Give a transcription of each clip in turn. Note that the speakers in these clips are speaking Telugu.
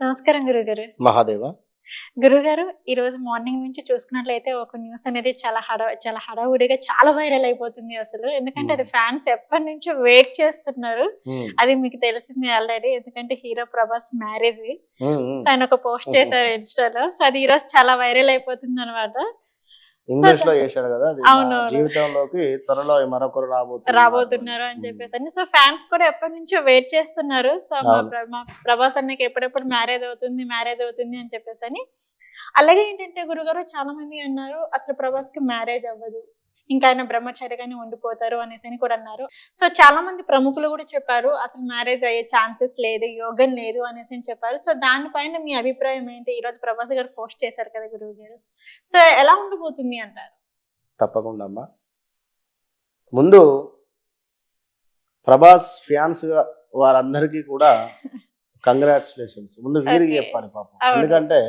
నమస్కారం గురుగారు. మహాదేవ. గురుగారు ఈ రోజు మార్నింగ్ నుంచి చూసుకున్నట్లయితే ఒక న్యూస్ అనేది చాలా హడ చాలా హడావుడిగా చాలా వైరల్ అయిపోతుంది అసలు. ఎందుకంటే అది ఫ్యాన్స్ ఎప్పటి నుంచో వెయిట్ చేస్తున్నారు. అది మీకు తెలిసింది ఆల్రెడీ ఎందుకంటే హీరో ప్రభాస్ మ్యారేజ్. సో ఆయన ఒక పోస్ట్ చేశారు ఇన్స్టాలో సో అది ఈ రోజు చాలా వైరల్ అయిపోతుంది అనమాట ఇంగ్లీష్లో చేశాడు కదా అది. జీవితంలోకి త్వరలో మరొకరు రాబోతున్నారు. రాబోతున్నారు అని చెప్పేసి అని సో ఫ్యాన్స్ కూడా ఎప్పటి నుంచో వెయిట్ చేస్తున్నారు. సో మా ప్రభాస్ అన్నకి ఎప్పుడెప్పుడు మ్యారేజ్ అవుతుంది మ్యారేజ్ అవుతుంది అని చెప్పేసి అని అలాగే ఏంటంటే గురుగారు చాలా మంది అన్నారు అసలు ప్రభాస్కి మ్యారేజ్ అవ్వదు. ఇంకా ఆయన బ్రహ్మచారిగానే ఉండిపోతారు అనేసి అని కూడా అన్నారు. సో చాలా మంది ప్రముఖులు కూడా చెప్పారు అసలు మ్యారేజ్ అయ్యే ఛాన్సెస్ లేదు యోగం లేదు అనేసి అని చెప్పారు. సో దానిపైన మీ అభిప్రాయం ఏంటి? ఈ రోజు ప్రభాస్ గారు పోస్ట్ చేశారు కదా గురువు గారు. సో ఎలా ఉండబోతుంది అంటారు? తప్పకుండా అమ్మా. ముందు ప్రభాస్ ఫ్యాన్స్గా వారందరికీ కూడా కంగ్రాచులేషన్స్ ముందు వీరికి. చెప్పాలి పాపం. ఎందుకంటే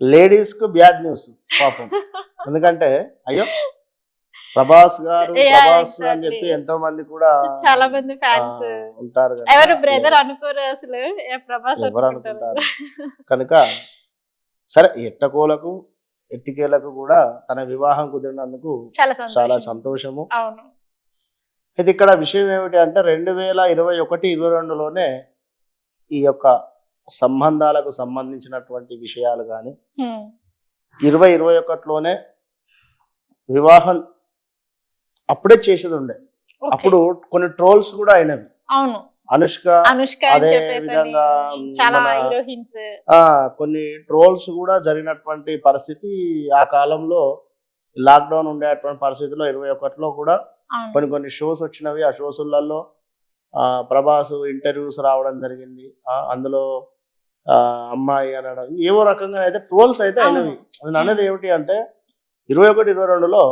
లేడీస్కు బ్యాడ్ న్యూస్ పాపం. ఎందుకంటే అయ్యో ప్రభాస్ గారు ప్రభాస్ అని. చెప్పి ఎంతో మంది కూడా చాలా మంది ఫ్యాన్స్ ఉంటారు ఎవరు బ్రదర్ అనుకోరు అసలు. ప్రభాస్ ఎవరు అనుకుంటారు. కనుక సరే ఎట్టకోలకు ఎట్టికేలకు కూడా తన వివాహం కుదిరినందుకు చాలా చాలా సంతోషం. సంతోషము. అవును. అయితే ఇక్కడ విషయం ఏమిటి అంటే రెండు వేల ఇరవై ఒకటి ఇరవై రెండులోనే ఈ యొక్క సంబంధాలకు సంబంధించినటువంటి విషయాలు కానీ. ఇరవై ఇరవై ఒకటిలోనే వివాహం అప్పుడే చేసేది ఉండే. అప్పుడు కొన్ని ట్రోల్స్ కూడా అయినవి. అవును. అనుష్క అనుష్క అని అదే విధంగా చాలా హీరోయిన్స్. కొన్ని ట్రోల్స్ కూడా జరిగినటువంటి పరిస్థితి ఆ కాలంలో లాక్డౌన్ ఉండేటువంటి పరిస్థితిలో ఇరవై ఒకటిలో కూడా కొన్ని కొన్ని షోస్ వచ్చినవి. ఆ షోస్లలో ప్రభాస్ ఇంటర్వ్యూస్ రావడం జరిగింది. అందులో ఆ, అమ్మాయి అనడం. ఏవో రకంగా అయితే ట్రోల్స్ అయితే అయినవి. నేను అనేది ఏమిటి అంటే ఇరవై ఒకటి ఇరవై రెండులో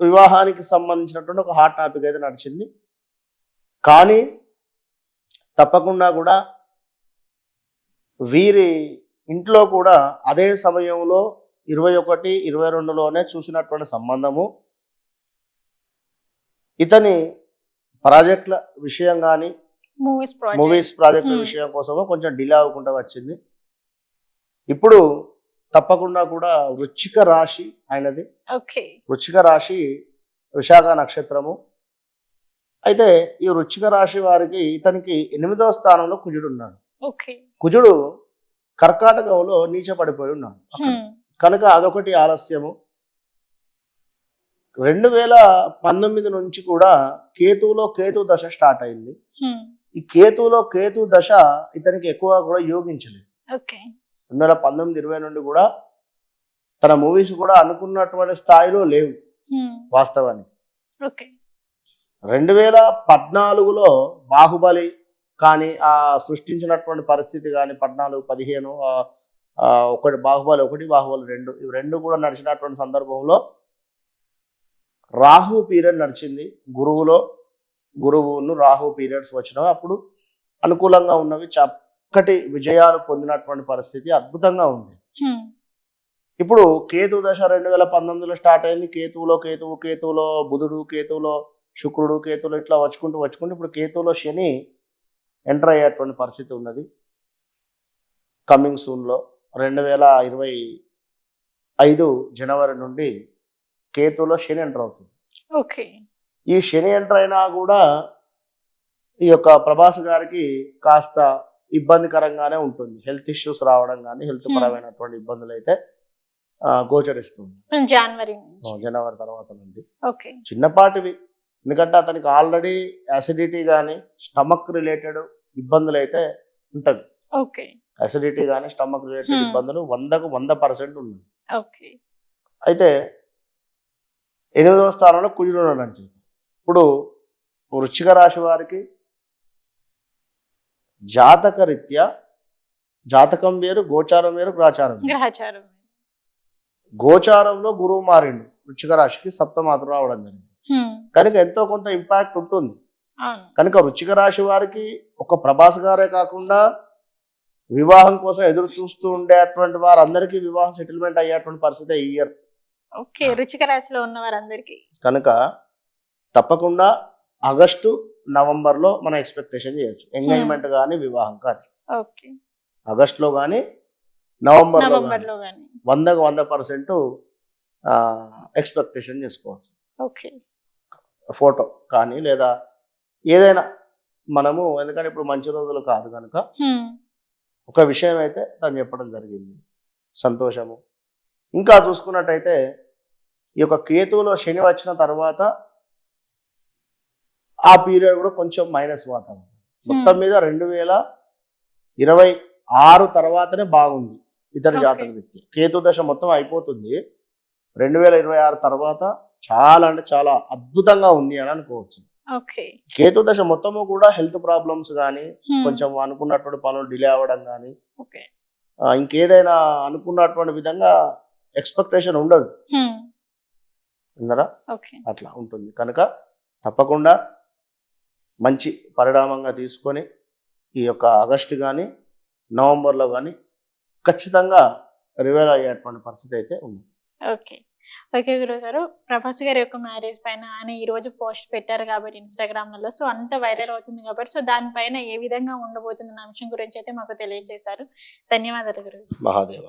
వివాహానికి సంబంధించినటువంటి ఒక హాట్ టాపిక్ అయితే నడిచింది. కానీ తప్పకుండా కూడా వీరి ఇంట్లో కూడా అదే సమయంలో ఇరవై ఒకటి ఇరవై రెండులోనే చూసినటువంటి సంబంధము. ఇతని ప్రాజెక్టుల విషయం కానీ మూవీస్ ప్రాజెక్ట్ మూవీస్ ప్రాజెక్టుల Hmm. విషయం కోసము కొంచెం డిలే అవ్వకుండా వచ్చింది. ఇప్పుడు తప్పకుండా కూడా వృచ్చిక రాశి ఆయనది. ఓకే. వృచ్చిక రాశి విశాఖ నక్షత్రము. అయితే ఈ వృచ్చిక రాశి వారికి ఇతనికి ఎనిమిదవ స్థానంలో కుజుడు ఉన్నాడు. ఓకే. కుజుడు కర్కాటకంలో నీచ పడిపోయి ఉన్నాడు. కనుక అదొకటి ఆలస్యము. రెండు వేల పంతొమ్మిది నుంచి కూడా కేతువులో కేతు దశ స్టార్ట్ అయింది. ఈ కేతువులో కేతు దశ ఇతనికి ఎక్కువ కూడా యోగించలేదు. రెండు వేల పంతొమ్మిది ఇరవై నుండి కూడా తన మూవీస్ కూడా అనుకున్నటువంటి స్థాయిలో లేవు వాస్తవానికి. ఓకే రెండు వేల పద్నాలుగులో బాహుబలి కానీ ఆ సృష్టించినటువంటి పరిస్థితి కానీ పద్నాలుగు పదిహేను ఒకటి బాహుబలి ఒకటి బాహుబలి రెండు ఇవి రెండు కూడా నడిచినటువంటి సందర్భంలో రాహు పీరియడ్ నడిచింది. గురువులో గురువును రాహు పీరియడ్స్ వచ్చినవి. అప్పుడు అనుకూలంగా ఉన్నవి. చక్కటి విజయాలు పొందినటువంటి పరిస్థితి అద్భుతంగా ఉంది. ఇప్పుడు కేతు దశ రెండు వేల పంతొమ్మిదిలో స్టార్ట్ అయింది. కేతువులో కేతువు కేతువులో బుధుడు కేతువులో శుక్రుడు కేతువులో ఇట్లా వచ్చుకుంటూ వచ్చుకుంటూ ఇప్పుడు కేతువులో శని ఎంటర్ అయ్యేటువంటి పరిస్థితి ఉన్నది. కమింగ్ సూన్లో రెండు వేల ఇరవై ఐదు జనవరి నుండి కేతువులో శని ఎంటర్ అవుతుంది. ఓకే. ఈ శని ఎంటర్ అయినా కూడా ఈ యొక్క ప్రభాస్ గారికి కాస్త ఇబ్బందికరంగానే ఉంటుంది. హెల్త్ ఇష్యూస్ రావడం కానీ హెల్త్ Hmm. పరమైనటువంటి ఇబ్బందులు అయితే గోచరిస్తుంది. జనవరి నుంచి. జనవరి తర్వాత నుండి. చిన్నపాటివి. ఎందుకంటే అతనికి ఆల్రెడీ యాసిడిటీ కానీ స్టమక్ రిలేటెడ్ ఇబ్బందులు అయితే ఉంటవి. ఓకే అసిడిటీ కానీ స్టమక్ రిలేటెడ్ Hmm. ఇబ్బందులు వందకు వంద పర్సెంట్ ఉన్నాయి. ఓకే అయితే ఎనిమిదవ స్థానంలో కుజుడు ఉన్నాడు ఇప్పుడు వృశ్చిక రాశి వారికి జాతక రీత్యా జాతకం వేరు గోచారం వేరు గ్రాచారం. గ్రహచారం గోచారంలో గురువు మారిండు వృశ్చిక రాశికి సప్తమాత్రం రావడం జరిగింది. కనుక ఎంతో కొంత ఇంపాక్ట్ ఉంటుంది. కనుక వృశ్చిక రాశి వారికి ఒక ప్రభాస్ గారే కాకుండా వివాహం కోసం ఎదురు చూస్తూ ఉండేటువంటి వారందరికీ వివాహం సెటిల్మెంట్ అయ్యేటువంటి పరిస్థితి ఈ ఇయర్ ఓకే రుచిక రాశిలో ఉన్న వారందరికీ. కనుక తప్పకుండా ఆగస్టు నవంబర్లో మనం ఎక్స్పెక్టేషన్ చేయొచ్చు. ఎంగేజ్మెంట్ కానీ వివాహం కానీ ఓకే ఆగస్ట్లో కానీ నవంబర్లో నవంబర్ గానీ లో గానీ. వందకు వంద పర్సెంట్ ఎక్స్పెక్టేషన్ చేసుకోవచ్చు. ఓకే ఫోటో కానీ లేదా ఏదైనా మనము ఎందుకంటే ఇప్పుడు మంచి రోజులు కాదు కనుక హ్మ్. ఒక విషయం అయితే తను చెప్పడం జరిగింది. సంతోషము. ఇంకా చూసుకున్నట్టయితే ఈ యొక్క కేతువులో శని వచ్చిన తర్వాత ఆ పీరియడ్ కూడా కొంచెం మైనస్ వాతావరణం. మొత్తం మీద రెండు వేల ఇరవై ఆరు తర్వాతనే బాగుంది ఇతర. జాతక రీత్యా. కేతు దశ మొత్తం అయిపోతుంది. రెండు వేల ఇరవై ఆరు తర్వాత చాలా అంటే చాలా అద్భుతంగా ఉంది అని అనుకోవచ్చు. కేతు దశ మొత్తము కూడా హెల్త్ ప్రాబ్లమ్స్ కానీ. కొంచెం అనుకున్నటువంటి పనులు డిలే అవ్వడం కానీ ఇంకేదైనా అనుకున్నటువంటి విధంగా ఎక్స్పెక్టేషన్ ఉండదు. ఓకే అట్లా ఉంటుంది. కనుక తప్పకుండా మంచి పరిణామంగా తీసుకొని ఈ యొక్క ఆగస్టు కానీ నవంబర్లో కానీ ఖచ్చితంగా రివైల్ అయ్యేటువంటి పరిస్థితి అయితే ఉంది. ఓకే. ఓకే గురువు గారు ప్రభాస్ గారి యొక్క మ్యారేజ్ పైన ఆయన ఈ రోజు పోస్ట్ పెట్టారు కాబట్టి ఇన్స్టాగ్రామ్లో సో అంత వైరల్ అవుతుంది కాబట్టి సో దానిపైన ఏ విధంగా ఉండబోతుంది అన్న అంశం గురించి అయితే మాకు తెలియజేశారు. ధన్యవాదాలు గురువు మహాదేవ.